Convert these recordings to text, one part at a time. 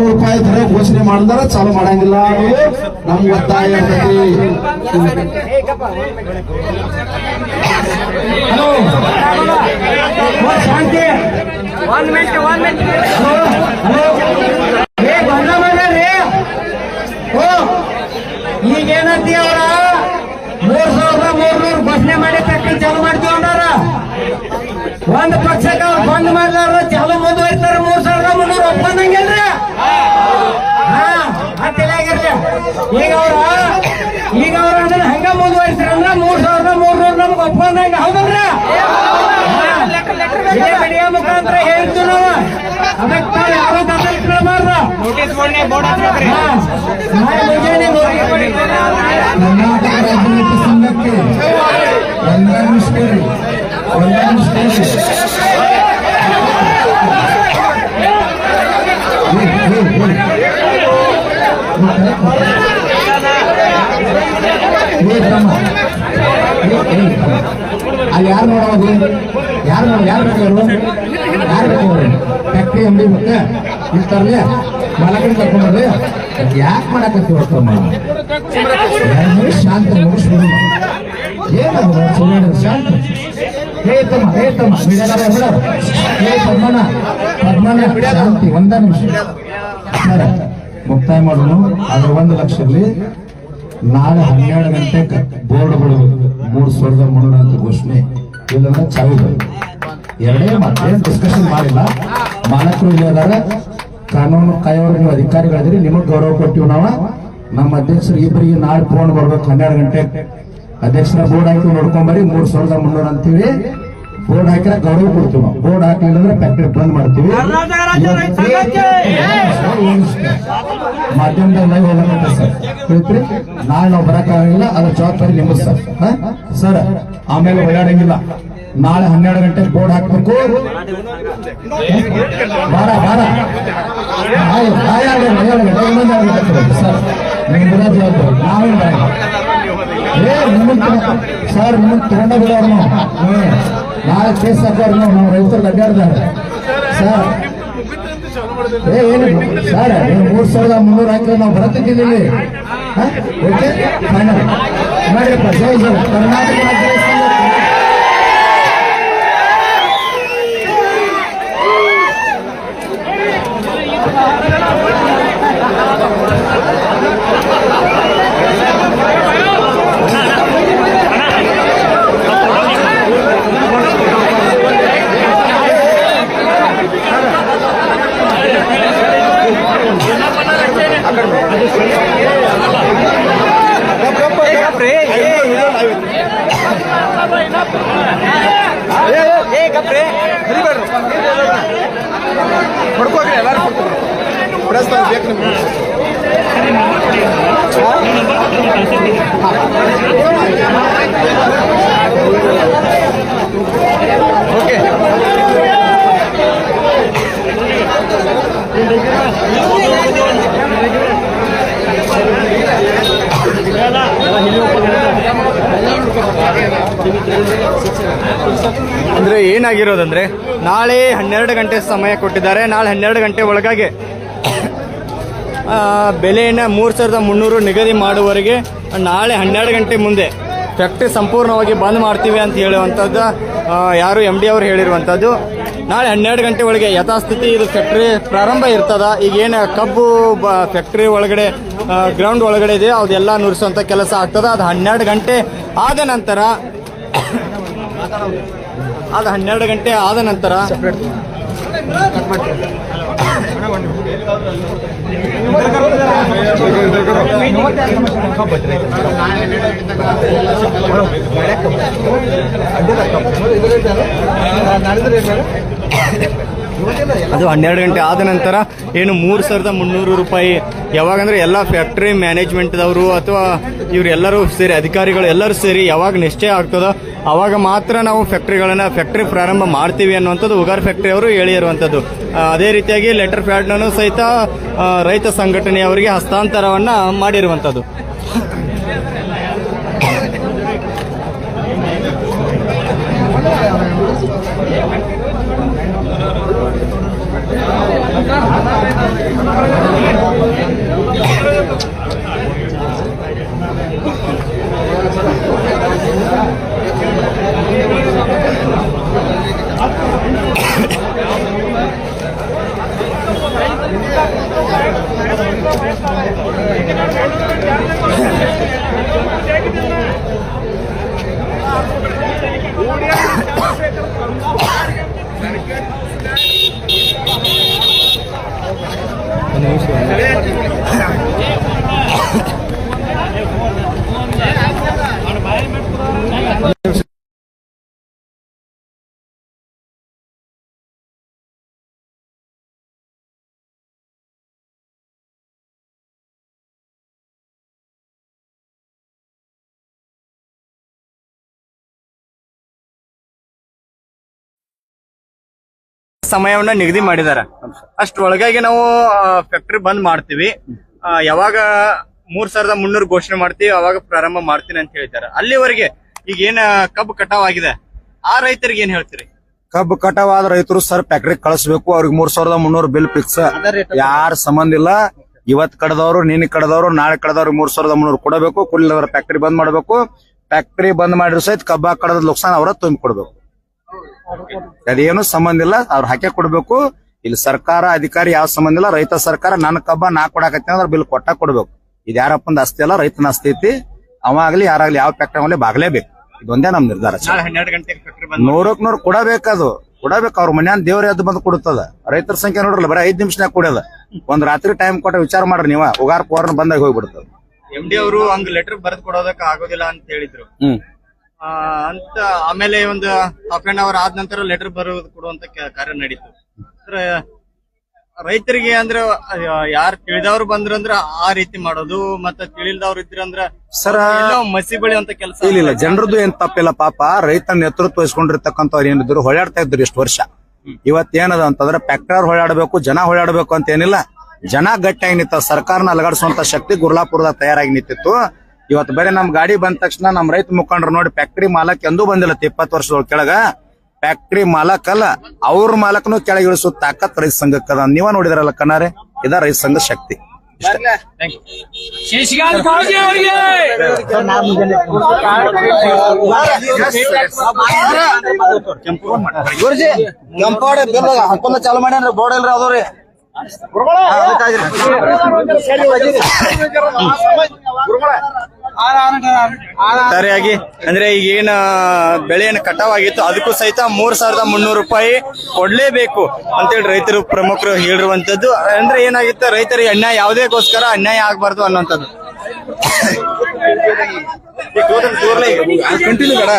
ರೂಪಾಯಿ ದರ ಘೋಷಣೆ ಮಾಡಿದ್ರೆ ಚಾಲು ಮಾಡಂಗಿಲ್ಲ. ಅನ್ನೋದು ನಮ್ ಒತ್ತಾಯ ಈಗೇನಂತಿ ಅವ್ರ? ಮೂರ್ ಸಾವಿರದ ಮೂರ್ನೂರು ಘೋಷಣೆ ಮಾಡಿ ಫ್ಯಾಕ್ಟ್ರಿ ಚಾಲು ಮಾಡ್ತೀವಿ ಅಂದಾರ. ಒಂದ್ ಪಕ್ಷಕ್ಕೆ ಅವ್ರು ಬಂದ್ ಮಾಡ್ಲಾರ ಚಾಲು ಮುಂದುವರಿತಾರ. ಮೂರ್ ಸಾವಿರದ ಮುನ್ನೂರು ಒಪ್ಪಂದಂಗಿಲ್ರಿ ಈಗ ಅವ್ರ ಈಗ ಅವ್ರ ಅಂದ್ರೆ ಹಂಗ ಮುಂದುವರಿಸ್ತಾರ ಅಂದ್ರ ಮೂರ್ ಸಾವಿರದ ಮೂರ್ನೂರು ನಮ್ಗೆ ಒಪ್ಪಂದಂಗ ಹೌದಲ್ರಿ ಇದೇ ಮೀಡಿಯಾ ಮುಖಾಂತರ ಹೇಳ್ತೀವಿ ನಾವು ಅದಕ್ಕೆ ತಾವು ಯಾರು ದಾಖಲೆ ಮಾಡ್ರ ನೋಟಿಸ್ ಬೋರ್ಡ್ ಬೋರ್ಡ್ ಹಾಕ್ಬೇಕ್ರಿ ಹಾ. ನಾಳೆ ಮುಂಜಾನೆ ನೋಡಿ. ಕರ್ನಾಟಕ ರಾಜ್ಯ ರೈತ ಸಂಘಕ್ಕೆ ಒಂದಾನು ಸೇರಿ ಒಂದಾನು ಸೇರಿ ಏ, ಏ, ಏ. ಏ, ತಮ್ಮ. ಏ, ಏ, ತಮ್ಮ. ಅಲ್ಲಿ ಯಾರು ನೋಡೋದು ಯಾರು ಯಾರು ಬೇಕಾದ್ರು ಯಾರು ಬೇಕಾದ್ರು ಫ್ಯಾಕ್ಟ್ರಿ ಅಂಗಡಿ ಮತ್ತೆ ಇರ್ತಾರಲ್ಲ ಮಲಕಡಿ ಕರ್ಕೊಂಡ್ರೆ ಯಾಕೆ ಮಾಡಕತ್ತೀವಿ ತಮ್ಮ ಶಾಂತ ಮನುಷ್ಯ ಏನದು ಸುಮ್ಮನೆ ಶಾಂತ ಹೇ ತಮ್ಮ ಹೇ ತಮ್ಮ ಬಿಡಲ್ಲ ಬಿಡ ಹೇ ಪದ್ಮನ ಪದ್ಮನ ಶಾಂತಿ ಒಂದ ನಿಮಿಷ ಮುಕ್ತಾಯ ಮಾಡೋಣ ಆದ್ರೆ ಒಂದು ಲಕ್ಷ ಇರಲಿ. ನಾಳೆ ಹನ್ನೆರಡು ಗಂಟೆ ಬೋರ್ಡ್ಗಳು ಮೂರು ಸಾವಿರದ ಮುನ್ನೂರ ಅಂತ ಘೋಷಣೆ. ಇಲ್ಲಂದ್ರೆ ಚಾವಿ ಎರಡೇ ಮತ್ತೇನು ಡಿಸ್ಕಷನ್ ಮಾಡಿಲ್ಲ. ಮಾಲಕರು ಇಲ್ಲಿ ಅದಾರ. ಕಾನೂನು ಕಾಯೋರು ನೀವು ಅಧಿಕಾರಿಗಳಿದ್ರಿ ನಿಮಗ್ ಗೌರವ ಕೊಟ್ಟಿವಿ ನಾವ. ನಮ್ಮ ಅಧ್ಯಕ್ಷರು ಇಬ್ಬರಿಗೆ ನಾಳೆ ಫೋನ್ ಬರ್ಬೇಕು, ಹನ್ನೆರಡು ಗಂಟೆ. ಅಧ್ಯಕ್ಷರ ಬೋರ್ಡ್ ಹಾಕಿ ನೋಡ್ಕೊಂಬರಿ ಮೂರು ಸಾವಿರದ ಮುನ್ನೂರ ಅಂತೀವಿ ಬೋರ್ಡ್ ಹಾಕಿದ್ರೆ ಗೌರವ ಕೊಡ್ತೀವಿ ನಾವು. ಬೋರ್ಡ್ ಹಾಕಲಿಲ್ಲ ಅಂದ್ರೆ ಫ್ಯಾಕ್ಟ್ರಿ ಬಂದ್ ಮಾಡ್ತೀವಿ! ಮಾಧ್ಯಮದಾಗ ಲೈವ್ ಹೋಗಲ್ಲ ಸರ್. ಹೇಳ್ತೀರಿ ನಾಳೆ ನಾವು ಬರಕ್ಕಾಗಿಲ್ಲ ಅದ್ರ ಜವಾಬ್ದಾರಿ ನಿಮ್ಮದು ಸರ್. ಹಾ? ಸರ್ ಆಮೇಲೆ ಓಡಾಡಂಗಿಲ್ಲ ನಾಳೆ ಹನ್ನೆರಡು ಗಂಟೆಗೆ ಬೋರ್ಡ್ ಹಾಕ್ಬೇಕು. ಬಾರ ಬಾರ. ಸರ್. ನಿಮ್ಗೆ ಜವಾಬ್ದಾರಿ. ನಾವೇನು ಬರಲ್ಲ ಸರ್ ನಿಮ್ಮನ್ನ ತಗೊಂಡ ಬಿಡೋರು. ನಾಳೆ ಕೇಸ್ ಹಾಕೋರು ನಾವು ರೈತರು ಅಡ್ಡಾಡ್ತಾರೆ ಸರ್. ಏ, ಏನು? ಸರ್, ನೀವು ಮೂರು ಸಾವಿರದ ಮುನ್ನೂರು ಹಾಕಿದ್ರೆ ನಾವು ಬರತ್ತಿದ್ದೀವಿ ಓಕೆ? ಫೈನಲ್ ಮಾಡಿರಪ್ಪ ಕರ್ನಾಟಕ ರಾಜ್ಯ ರೈತ ಸಂಘ. ಏ ಕಪ್ರಿ ಹೊಡ್ಕೋಗ್ರಿ ಎಲ್ಲಾರು ಬಿಡಿಸ್ತಾರೆ ಬೇಕು ನಿಮ್ಗೆ ಓಕೆ ಅಂದ್ರೆ ಏನಾಗಿರೋದಂದ್ರೆ, ನಾಳೆ ಹನ್ನೆರಡು ಗಂಟೆ ಸಮಯ ಕೊಟ್ಟಿದ್ದಾರೆ. ನಾಳೆ ಹನ್ನೆರಡು ಗಂಟೆ ಒಳಗಾಗಿ ಬೆಲೆಯನ್ನು ಮೂರು ಸಾವಿರದ ಮುನ್ನೂರು ನಿಗದಿ ಮಾಡುವವರೆಗೆ ನಾಳೆ ಹನ್ನೆರಡು ಗಂಟೆ ಮುಂದೆ ಫ್ಯಾಕ್ಟ್ರಿ ಸಂಪೂರ್ಣವಾಗಿ ಬಂದ್ ಮಾಡ್ತೀವಿ ಅಂತ ಹೇಳುವಂಥದ್ದು ಯಾರು ಎಂ ಡಿ ಅವರು ಹೇಳಿರುವಂಥದ್ದು. ನಾಳೆ ಹನ್ನೆರಡು ಗಂಟೆ ಒಳಗೆ ಯಥಾಸ್ಥಿತಿ ಇದು ಫ್ಯಾಕ್ಟ್ರಿ ಪ್ರಾರಂಭ ಇರ್ತದ. ಈಗೇನು ಕಬ್ಬು, ಬ, ಫ್ಯಾಕ್ಟ್ರಿ ಒಳಗಡೆ ಗ್ರೌಂಡ್ ಒಳಗಡೆ ಇದೆ ಅದೆಲ್ಲ ನುರಿಸುವಂಥ ಕೆಲಸ ಆಗ್ತದೆ. ಅದು ಹನ್ನೆರಡು ಗಂಟೆ ಆದ ನಂತರ ಅದು ಹನ್ನೆರಡು ಗಂಟೆ ಆದ ನಂತರ ಅದು ಹನ್ನೆರಡು ಗಂಟೆ ಆದ ನಂತರ ಏನು ಮೂರು ಸಾವಿರದ ಮುನ್ನೂರು ರೂಪಾಯಿ. ಯಾವಾಗಂದ್ರೆ ಎಲ್ಲ ಫ್ಯಾಕ್ಟ್ರಿ ಮ್ಯಾನೇಜ್ಮೆಂಟ್ದವರು ಅಥವಾ ಇವರೆಲ್ಲರೂ ಸೇರಿ ಅಧಿಕಾರಿಗಳು ಎಲ್ಲರೂ ಸೇರಿ ಯಾವಾಗ ನಿಶ್ಚಯ ಆಗ್ತದೋ ಅವಾಗ ಮಾತ್ರ ನಾವು ಫ್ಯಾಕ್ಟ್ರಿಗಳನ್ನು ಫ್ಯಾಕ್ಟ್ರಿ ಪ್ರಾರಂಭ ಮಾಡ್ತೀವಿ ಅನ್ನುವಂಥದ್ದು ಉಗಾರ್ ಫ್ಯಾಕ್ಟ್ರಿ ಅವರು ಹೇಳಿರುವಂಥದ್ದು ಅದೇ ರೀತಿಯಾಗಿ ಲೆಟರ್ ಪ್ಯಾಡ್ನೂ ಸಹಿತ ರೈತ ಸಂಘಟನೆಯವರಿಗೆ ಹಸ್ತಾಂತರವನ್ನು ಮಾಡಿರುವಂಥದ್ದು. Thank you. ಸಮಯವನ್ನ ನಿಗದಿ ಮಾಡಿದಾರ ಅಷ್ಟ್ರೊಳಗಾಗಿ ನಾವು ಫ್ಯಾಕ್ಟ್ರಿ ಬಂದ್ ಮಾಡ್ತೀವಿ. ಯಾವಾಗ ಮೂರ್ ಸಾವಿರದ ಮುನ್ನೂರು ಘೋಷಣೆ ಮಾಡ್ತೀವಿ ಅವಾಗ ಪ್ರಾರಂಭ ಮಾಡ್ತೀನಿ ಅಂತ ಹೇಳ್ತಾರೆ ಅಲ್ಲಿವರೆಗೆ ಈಗ ಏನ ಕಬ್ಬು ಕಟಾವ್ ಆಗಿದೆ. ಆ ರೈತರಿಗೆ ಏನ್ ಹೇಳ್ತೀರಿ? ಕಬ್ಬು ಕಟಾವಾದ ರೈತರು ಸರ್ ಫ್ಯಾಕ್ಟ್ರಿ ಕಳಿಸ್ಬೇಕು ಅವ್ರಿಗೆ ಮೂರ್ ಸಾವಿರದ ಮುನ್ನೂರು ಬಿಲ್ ಫಿಕ್ಸ್ ಯಾರ ಸಂಬಂಧ ಇಲ್ಲ. ಇವತ್ ಕಡದವ್ರು ನಿನ್ನೆ ಕಡದವ್ರು ನಾಳೆ ಕಡದವ್ರು ಮೂರ್ ಸಾವಿರದ ಮುನ್ನೂರು ಕೊಡಬೇಕು ಕುಡಿಲವರ ಫ್ಯಾಕ್ಟ್ರಿ ಬಂದ್ ಮಾಡಬೇಕು. ಫ್ಯಾಕ್ಟ್ರಿ ಬಂದ್ ಮಾಡಿದ್ರು ಸಹಿತ ಕಬ್ಬ ಕಡದ ಲುಕ್ಸಾನ್ ಅವರ ತುಂಬಿ ಕೊಡ್ಬೇಕು ಅದೇನು ಸಂಬಂಧ ಇಲ್ಲ ಅವ್ರು ಹಾಕಿ ಕೊಡ್ಬೇಕು. ಇಲ್ಲಿ ಸರ್ಕಾರ ಅಧಿಕಾರಿ ಯಾವ ಸಂಬಂಧ ಇಲ್ಲ ರೈತ ಸರ್ಕಾರ ನನ್ನ ಕಬ್ಬ ನಾ ಕೊಡಾಕತ್ತೀನಿ ಅಂದ್ರೆ ಬಿಲ್ ಕೊಟ್ಟ ಕೊಡ್ಬೇಕು. ಇದು ಯಾರಪ್ಪಂದ ಅಸ್ತಿ ಅಲ್ಲ ರೈತನ ಅಸ್ತಿ ಐತಿ. ಅವ ಆಗ್ಲಿ ಯಾರಾಗ್ಲಿ ಯಾವ ಫ್ಯಾಕ್ಟ್ರಿ ಆಗಲಿ ಬಾಗ್ಲೇಬೇಕು. ಇದೊಂದೇ ನಮ್ ನಿರ್ಧಾರ ನೂರಕ್ ನೂರ್ ಕೊಡಬೇಕದು ಕೊಡಬೇಕು ಅವ್ರ ಮನ್ಯಾನ್ ದೇವ್ರ ಎದ್ದು ಬಂದು ಕೊಡುತ್ತದ. ರೈತರ ಸಂಖ್ಯೆ ನೋಡ್ರಲ್ಲ ಬರೀ ಐದ್ ನಿಮಿಷನಾಗ ಕೊಡೋದ ಒಂದ್ ರಾತ್ರಿ ಟೈಮ್ ಕೊಟ್ಟ ವಿಚಾರ ಮಾಡ್ರಿ ನೀವ. ಉಗಾರ್ ಪೋರ್ನ ಬಂದಾಗ ಹೋಗ್ಬಿಡ್ತದ. ಎಂ ಡಿ ಅವರು ಹಂಗ್ ಲೆಟರ್ ಬರೆದ್ ಕೊಡೋದಕ್ಕೆ ಆಗೋದಿಲ್ಲ ಅಂತ ಹೇಳಿದ್ರು. ಅಂತ ಆಮೇಲೆ ಒಂದು ಹಾಫ್ ಆನ್ ಅವರ್ ಆದ ನಂತರ ಲೆಟರ್ ಬರೋದು ಕೊಡುವಂತ ಕಾರ್ಯ ನಡೀತು. ಅಂದ್ರೆ ರೈತರಿಗೆ ಅಂದ್ರೆ ಯಾರು ತಿಳಿದವ್ರು ಬಂದ್ರಂದ್ರ ಆ ರೀತಿ ಮಾಡೋದು ಮತ್ತೆ ತಿಳಿಲ್ದವ್ರು ಇದ್ರಂದ್ರ ಸರ ಮಸಿ ಬೆಳೆಯುವಂತ ಕೆಲಸ ಇಲ್ಲ ಇಲ್ಲ ಜನರದ್ದು ಏನ್ ತಪ್ಪಿಲ್ಲ ಪಾಪ. ರೈತ ನೇತೃತ್ವ ವಹಿಸ್ಕೊಂಡಿರ್ತಕ್ಕಂಥವ್ರು ಏನಿದ್ರು ಹೊಳಾಡ್ತಾ ಇದ್ರು ಇಷ್ಟು ವರ್ಷ. ಇವತ್ ಏನದ ಅಂತಂದ್ರೆ ಪ್ಯಾಕ್ಟರ್ ಹೊಳಾಡಬೇಕು ಜನ ಹೊಳಾಡಬೇಕು ಅಂತ ಏನಿಲ್ಲ. ಜನ ಗಟ್ಟಿಯಾಗಿ ನಿಂತ ಸರ್ಕಾರನ ಅಲಗಾಡಿಸುವಂತ ಶಕ್ತಿ ಗುರ್ಲಾಪುರದಾಗ ತಯಾರಾಗಿ ನಿಂತಿತ್ತು. ಇವತ್ತು ಬೇರೆ ನಮ್ ಗಾಡಿ ಬಂದ ತಕ್ಷಣ ನಮ್ ರೈತ ಮುಖಂಡ್ರು ನೋಡಿ ಫ್ಯಾಕ್ಟ್ರಿ ಮಾಲಕ್ ಎಂದೂ ಬಂದಿಲ್ಲ ಇಪ್ಪತ್ತು ವರ್ಷದೊಳ ಕೆಳಗ. ಫ್ಯಾಕ್ಟ್ರಿ ಮಾಲಕ್ ಅಲ್ಲ ಅವ್ರ ಮಾಲಕ್ನು ಕೆಳಗೆ ಇಳಿಸುವ ತಾಕತ್ ರೈತ ಸಂಘಕ್ಕದ ನೀವ ನೋಡಿದ್ರಲ್ಲ ಕಣ್ಣಾರೆ ಇದ ರೈತ ಸಂಘ ಶಕ್ತಿ. ಕೆಂಪಾಡ ಹಾಕೊಂಡ ಚಾಲು ಮಾಡ್ಯಾನ್ರಿ ಬೋರ್ಡ್ ಇಲ್ರಿ ಅದವ್ರಿ. ಸರಿಯಾಗಿ ಅಂದ್ರೆ ಈಗ ಏನ ಬೆಳೆ ಏನು ಕಟಾವ್ ಆಗಿತ್ತು ಅದಕ್ಕೂ ಸಹಿತ ಮೂರ್ ಸಾವಿರದ ಮುನ್ನೂರು ರೂಪಾಯಿ ಕೊಡ್ಲೇಬೇಕು ಅಂತೇಳಿ ರೈತರು ಪ್ರಮುಖರು ಹೇಳಿರುವಂತದ್ದು. ಅಂದ್ರೆ ಏನಾಗಿತ್ತು ರೈತರಿಗೆ ಅನ್ಯಾಯ ಯಾವುದೇಗೋಸ್ಕರ ಅನ್ಯಾಯ ಆಗ್ಬಾರ್ದು ಅನ್ನೋಂಥದ್ದು ಕಂಟಿನ್ಯೂ ಬೇಡ.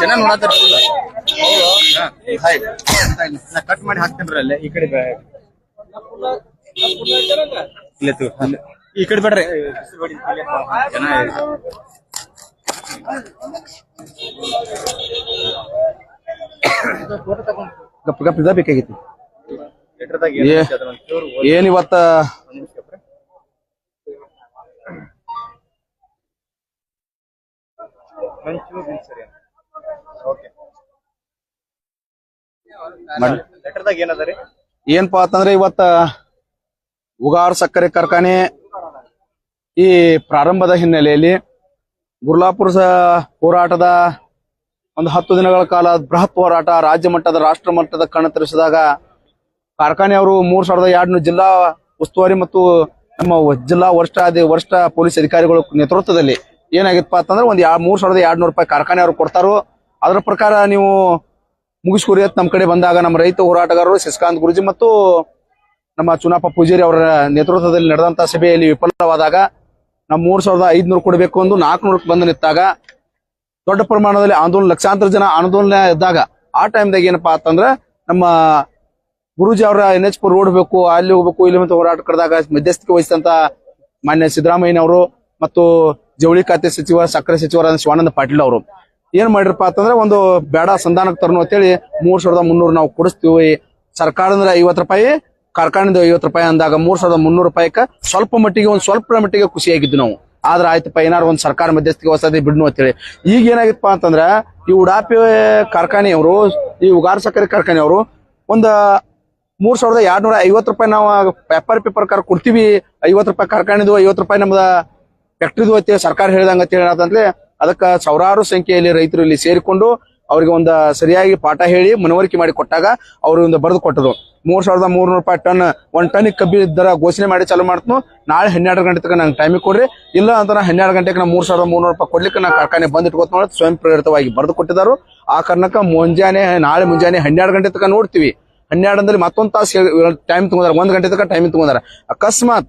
ಜನ ನೋಡತ್ತಾರ ನಾ ಕಟ್ ಮಾಡಿ ಹಾಕ್ತೇನ್ರಿ ಅಲ್ಲೇ ಈ ಕಡೆ ಇಲ್ಲೇ. ಈ ಕಡೆ ಬೇಡ್ರಿ. ಜನ ಗಪ್ ಗಪ್ ಇದ ಬೇಕಾಗಿತ್ತು. ಏನ್ ಇವತ್ತ? ಏನಪ್ಪಾ ಅಂತಂದ್ರೆ ಇವತ್ತ ಉಗಾರ್ ಸಕ್ಕರೆ ಕಾರ್ಖಾನೆ ಈ ಪ್ರಾರಂಭದ ಹಿನ್ನೆಲೆಯಲ್ಲಿ ಗುರ್ಲಾಪುರ ಹೋರಾಟದ ಒಂದು ಹತ್ತು ದಿನಗಳ ಕಾಲ ಬೃಹತ್ ಹೋರಾಟ ರಾಜ್ಯ ಮಟ್ಟದ, ರಾಷ್ಟ್ರ ಮಟ್ಟದ ಕಣತರಿಸಿದಾಗ ಕಾರ್ಖಾನೆಯವರು ಮೂರ್ ಸಾವಿರದ ಎರಡ್ನೂರು ಜಿಲ್ಲಾ ಉಸ್ತುವಾರಿ ಮತ್ತು ನಮ್ಮ ಜಿಲ್ಲಾ ವರಿಷ್ಠ ವರಿಷ್ಠ ಪೊಲೀಸ್ ಅಧಿಕಾರಿಗಳ ನೇತೃತ್ವದಲ್ಲಿ ಏನಾಗಿತ್ತಪ್ಪ ಅಂತಂದ್ರೆ ಒಂದು ಮೂರು ಸಾವಿರದ ಎರಡ್ನೂರು ರೂಪಾಯಿ ಕಾರ್ಖಾನೆ ಅವರು ಕೊಡ್ತಾರೋ. ಅದರ ಪ್ರಕಾರ ನೀವು ಮುಗಿಸ್ಕೊರಿ ಅಂತ ನಮ್ಮ ಕಡೆ ಬಂದಾಗ ನಮ್ಮ ರೈತ ಹೋರಾಟಗಾರರು ಶಶಿಕಾಂತ್ ಗುರುಜಿ ಮತ್ತು ನಮ್ಮ ಚುನಾಪ ಪೂಜಾರಿ ಅವರ ನೇತೃತ್ವದಲ್ಲಿ ನಡೆದಂತ ಸಭೆಯಲ್ಲಿ ವಿಫಲವಾದಾಗ ನಾವು ಮೂರ್ ಸಾವಿರದ ಐದ್ನೂರು ಕೊಡಬೇಕು ಒಂದು ನಾಲ್ಕುನೂರಕ್ಕೆ ಬಂದು ನಿಂತಾಗ ದೊಡ್ಡ ಪ್ರಮಾಣದಲ್ಲಿ ಆಂದೋಲನ, ಲಕ್ಷಾಂತರ ಜನ ಆಂದೋಲನ ಇದ್ದಾಗ ಆ ಟೈಮ್ದಾಗ ಏನಪ್ಪಾ ಅಂತಂದ್ರೆ ನಮ್ಮ ಗುರುಜಿ ಅವರ ಎನ್ ಎಚ್ ರೋಡ್ ಬೇಕು, ಅಲ್ಲಿ ಹೋಗ್ಬೇಕು, ಇಲ್ಲಿ ಮತ್ತೆ ಹೋರಾಟ ಕರೆದಾಗ ಮಧ್ಯಸ್ಥಿಕೆ ವಹಿಸಿದಂತ ಮಾನ್ಯ ಸಿದ್ದರಾಮಯ್ಯನವರು ಮತ್ತು ಜವಳಿ ಖಾತೆ ಸಚಿವ, ಸಕ್ಕರೆ ಸಚಿವರಾದ ಶಿವಾನಂದ ಪಾಟೀಲ್ ಅವರು. ಏನ್ ಮಾಡಿರಪ್ಪ ಅಂತಂದ್ರೆ ಒಂದು ಬೇಡ ಸಂಧಾನಕ್ಕೆ ತರನು ಅಂತೇಳಿ ಮೂರ್ ಸಾವಿರದ ಮುನ್ನೂರು ನಾವು ಕೊಡಿಸ್ತೀವಿ. ಸರ್ಕಾರದಿಂದ ಐವತ್ತು ರೂಪಾಯಿ ಕಾರ್ಖಾನೆದ ಐವತ್ತು ರೂಪಾಯಿ ಅಂದಾಗ ಮೂರ್ ಸಾವಿರದ ಮುನ್ನೂರು ರೂಪಾಯಿಕ ಸ್ವಲ್ಪ ಮಟ್ಟಿಗೆ, ಒಂದು ಸ್ವಲ್ಪ ಮಟ್ಟಿಗೆ ಖುಷಿಯಾಗಿದ್ದು ನಾವು. ಆದ್ರೆ ಆಯ್ತಪ್ಪ ಏನಾರು ಒಂದು ಸರ್ಕಾರ ಮಧ್ಯಸ್ಥಿಕೆ ಹೊಸದಿ ಬಿಡ್ನು ಅಂತೇಳಿ. ಈಗ ಏನಾಗಿತ್ತಪ್ಪ ಅಂತಂದ್ರ, ಈ ಉಡಾಪಿ ಕಾರ್ಖಾನೆಯವರು, ಈ ಉಗಾರ ಸಕ್ಕರೆ ಕಾರ್ಖಾನೆಯವರು ಒಂದ ಮೂರ್ ಸಾವಿರದ ಎರಡ್ನೂರ ಐವತ್ತು ರೂಪಾಯಿ ನಾವು ಪೇಪರ್ ಪೇಪರ್ ಕಾರ್ ಕೊಡ್ತೀವಿ. ಐವತ್ತು ರೂಪಾಯಿ ಕಾರ್ಖಾನೆದು, ಐವತ್ತು ರೂಪಾಯಿ ನಮ್ದ ಫ್ಯಾಕ್ಟ್ರಿದು ಐತಿ ಸರ್ಕಾರ ಹೇಳಿದಂಗ ಅಂತ ಹೇಳಿ ಅದಕ್ಕ ಸಾವಿರಾರು ಸಂಖ್ಯೆಯಲ್ಲಿ ರೈತರು ಇಲ್ಲಿ ಸೇರಿಕೊಂಡು ಅವ್ರಿಗೆ ಒಂದು ಸರಿಯಾಗಿ ಪಾಠ ಹೇಳಿ ಮನವರಿಕೆ ಮಾಡಿ ಕೊಟ್ಟಾಗ ಅವ್ರು ಒಂದು ಬರೆದು ಕೊಟ್ಟರು. ಮೂರ್ ಸಾವಿರದ ಮೂರ್ನೂರು ರೂಪಾಯಿ ಟನ್, ಒಂದ್ ಟನ್ ಕಬ್ಬಿ ದರ ಘೋಷಣೆ ಮಾಡಿ ಚಾಲು ಮಾಡ್ತು ನಾಳೆ ಹನ್ನೆರಡು ಗಂಟೆ ತನಕ ನಂಗೆ ಟೈಮಿಗೆ ಕೊಡ್ರಿ. ಇಲ್ಲ ಅಂತ ನಾ ಹನ್ನೆರಡು ಗಂಟೆಗೆ ನಾ ಮೂರ್ ಸಾವಿರದ ಮೂರ್ನೂರು ರೂಪಾಯಿ ಕೊಡ್ಲಿಕ್ಕೆ ನಾ ಕಾರ್ಖಾನೆ ಬಂದ್ ಇಟ್ಕೋತ ಸ್ವಯಂ ಪ್ರೇರಿತವಾಗಿ ಬರೆದು ಕೊಟ್ಟಿದ್ದಾರೆ ಆ ಕಾರಣಕ್ಕ ಮುಂಜಾನೆ, ನಾಳೆ ಮುಂಜಾನೆ ಹನ್ನೆರಡು ಗಂಟೆ ತನಕ ನೋಡ್ತೀವಿ. ಹನ್ನೆರಡರಲ್ಲಿ ಮತ್ತೊಂದು ತಾಸು ಟೈಮ್ ತಗೊಂಡಾರ, ಒಂದ್ ಗಂಟೆ ತನಕ ಟೈಮ್ ತಗೊಂಡಾರ. ಅಕಸ್ಮಾತ್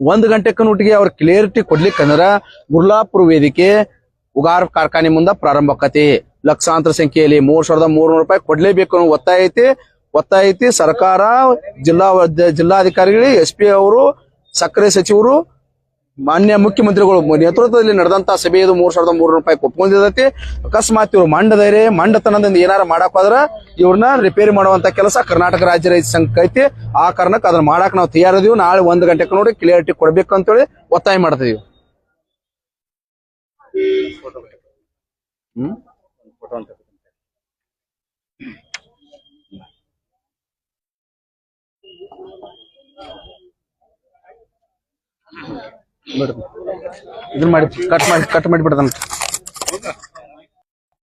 ಒಂದ್ ಗಂಟೆ ಕನ್ನೂಟಿಗೆ ಅವ್ರ ಕ್ಲಿಯರಿಟಿ ಕೊಡ್ಲಿಕ್ಕಂದ್ರ ಗುರ್ಲಾಪುರ ವೇದಿಕೆ ಉಗಾರ್ ಕಾರ್ಖಾನೆ ಮುಂದ ಪ್ರಾರಂಭ ಆಕತಿ. ಲಕ್ಷಾಂತರ ಸಂಖ್ಯೆಯಲ್ಲಿ ಮೂರ್ ಸಾವಿರದ ಮೂರ್ನೂರು ರೂಪಾಯಿ ಕೊಡ್ಲೇಬೇಕು ಅನ್ನೋ ಒತ್ತಾಯ ಐತಿ. ಒತ್ತಾಯ ಐತಿ ಸರ್ಕಾರ, ಜಿಲ್ಲಾ ಜಿಲ್ಲಾಧಿಕಾರಿಗಳು ಎಸ್ ಪಿ ಅವರು, ಸಕ್ಕರೆ ಸಚಿವರು, ಮಾನ್ಯ ಮುಖ್ಯಮಂತ್ರಿಗಳು ನೇತೃತ್ವದಲ್ಲಿ ನಡೆದಂತ ಸಭೆಯದು ಮೂರ್ ಸಾವಿರದ ಮೂರ್ನೂರು ರೂಪಾಯಿ ಒಪ್ಕೊಂಡಿದ್ದೈತಿ ಅಕಸ್ಮಾತ್ ಇವ್ರು ಮಂಡದೈರೆ ಮಂಡತನದಿಂದ ಏನಾರ ಮಾಡಕ್ ಹೋದ್ರ ಇವ್ರನ್ನ ರಿಪೇರಿ ಮಾಡುವಂತ ಕೆಲಸ ಕರ್ನಾಟಕ ರಾಜ್ಯ ರೈತ ಸಂಘ ಐತಿ. ಆ ಕಾರಣಕ್ಕೆ ಅದನ್ನ ಮಾಡಕ್ ನಾವು ತಯಾರಿದೀವಿ. ನಾಳೆ ಒಂದ್ ಗಂಟೆಗೆ ನೋಡಿ ಕ್ಲಿಯರಿಟಿ ಕೊಡ್ಬೇಕು ಅಂತೇಳಿ ಒತ್ತಾಯ ಮಾಡ್ತಿದೀವಿ ಹ್ಮ್? ಇದನ್ನ ಮಾಡಿ ಕಟ್ ಮಾಡಿ ಕಟ್ ಮಾಡಿ ಬಿಡ್ತಾನೆ